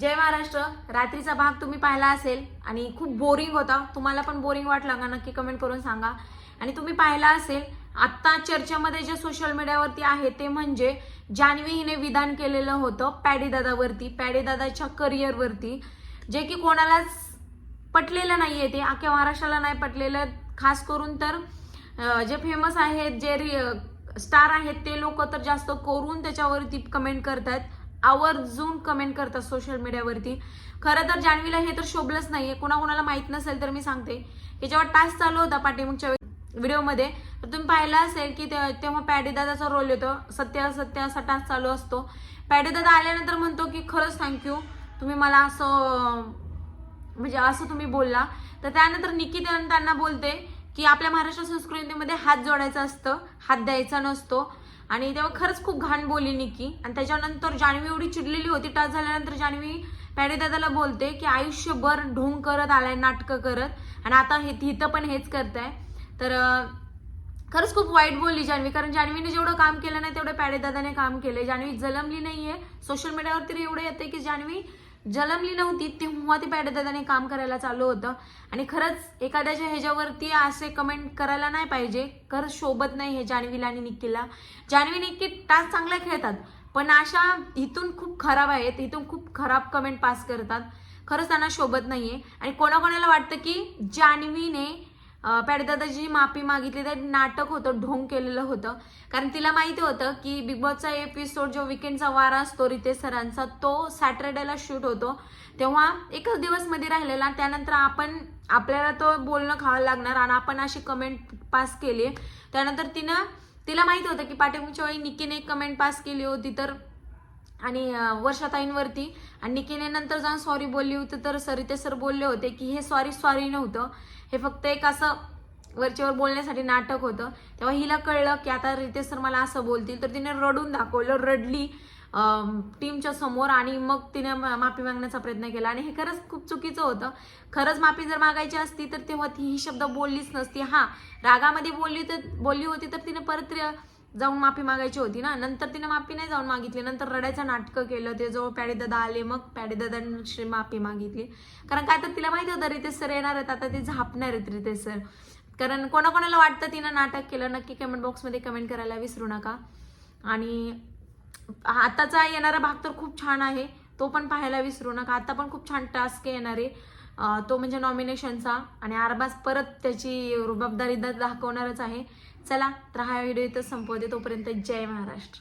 जय महाराष्ट्र. रात्रीचा भाग तुम्ही पाहिला असेल आणि खूप बोरिंग होता. तुम्हाला पण बोरिंग वाटला का? नक्की कमेंट करून सांगा. आणि तुम्ही पाहिला असेल आत्ता चर्चेमध्ये जे सोशल मीडियावरती आहे ते म्हणजे जान्हवी हिने विधान केलेलं होतं पॅडेदादावरती पॅडेदादाच्या करिअरवरती जे की कोणालाच पटलेलं नाहीये ते अख्ख्या महाराष्ट्राला नाही पटलेलं. खास करून तर जे फेमस आहेत जे स्टार आहेत ते लोक तर जास्त करून त्याच्यावरती कमेंट करतात आवर्जून कमेंट करतात सोशल मीडियावरती खरं तर जान्हवीला हे तर शोभलंच नाहीये. कोणाकोणाला माहीत नसेल तर मी सांगते. की जेव्हा टास्क चालू होता पाठीमागच्या व्हिडिओमध्ये. तर तुम्ही पाहिलं असेल की ते- तेव्हा पॅडेदादाचा रोल येतो. सत्य सत्य असा टास्क चालू असतो. पॅडेदादा आल्यानंतर म्हणतो की खरंच थँक्यू तुम्ही मला असं म्हणजे असं तुम्ही बोलला. तर त्यानंतर निकी त्यांना बोलते की आपल्या महाराष्ट्र संस्कृतीमध्ये हात जोडायचा असतं. हात द्यायचा नसतो. आणि तेव्हा खरंच खूप घाण बोलली निकी. आणि त्याच्यानंतर जान्हवी एवढी चिडलेली होती टच झाल्यानंतर जान्हवी पॅडे दादाला बोलते की आयुष्यभर ढोंग करत आलाय नाटकं करत. आणि आता हे हिथं पण हेच करताय. तर खरंच खूप वाईट बोलली जान्हवी. कारण जान्हवीने जेवढं काम केलं नाही तेवढं पॅडे दादाने काम केलं जान्हवी जलमली नाहीये. सोशल मीडियावर तरी एवढं येते की जान्हवी जलमली नव्हती तेव्हा ती पॅडे दादाने काम करायला चालू होतं. आणि खरंच एखाद्याच्या ह्याच्यावरती असे कमेंट करायला नाही पाहिजे. खरंच शोभत नाही हे जान्हवीला आणि निक्कीला. जान्हवी निक्की टास्क चांगल्या खेळतात पण अशा इथून खूप खराब आहेत इथून खूप खराब कमेंट पास करतात. खरंच त्यांना शोभत नाहीये. आणि कोणाकोणाला वाटतं की जान्हवीने पॅडदादाची माफी मागितली तर नाटक होतं ढोंग केलेलं होतं. कारण तिला माहिती होतं की बिग बॉसचा एपिसोड जो विकेंडचा वारा असतो रितेश सरांचा तो सॅटर्डेला शूट होतो. तेव्हा एकच दिवसमध्ये राहिलेला त्यानंतर आपण आपल्याला तो बोलणं खावं लागणार आणि आपण अशी कमेंट पास केली. त्यानंतर तिनं तिला माहिती होतं की पाठीमागच्या वेळी निकीने एक कमेंट पास केली होती तर आणि वर्षाताईंवरती. आणि निकेने नंतर जाऊन सॉरी बोलली होती तर सरिते सर बोलले होते की हे सॉरी सॉरी नव्हतं. हे फक्त एक असं वरच्यावर बोलण्यासाठी नाटक होतं. तेव्हा हिला कळलं की आता रितेश सर मला असं बोलतील. तर तिने रडून दाखवलं रडली टीमच्या समोर आणि मग तिने मा- माफी मागण्याचा प्रयत्न केला. आणि हे खरंच खूप चुकीचं होतं. खरंच माफी जर मागायची असती तर तेव्हा ती ही शब्द बोललीच नसती. हां रागामध्ये बोलली तर बोलली होती तर तिने परत जाऊन माफी मागायची होती ना. नंतर तिने माफी नाही जाऊन मागितली. नंतर रडायचं नाटकं केलं. ते जवळ पॅडेदादा आले मग पॅडेदादांशी माफी मागितली. कारण काय तर तिला माहिती होतं रितेश सर येणार आहेत. आता ते झापणार आहेत रितेश सर. कारण कोणाकोणाला वाटतं तिनं नाटक केलं. नक्की कमेंट बॉक्समध्ये कमेंट करायला विसरू नका. आणि आताचा येणारा भाग तर खूप छान आहे. तो पण पाहायला विसरू नका. आता पण खूप छान टास्क येणार आहे. तो म्हणजे नॉमिनेशनचा आणि आरबाज परत त्याची रुबाबदारी दाखवणारच आहे. चला तर हा व्हिडिओ इथं संपवते. तोपर्यंत जय महाराष्ट्र.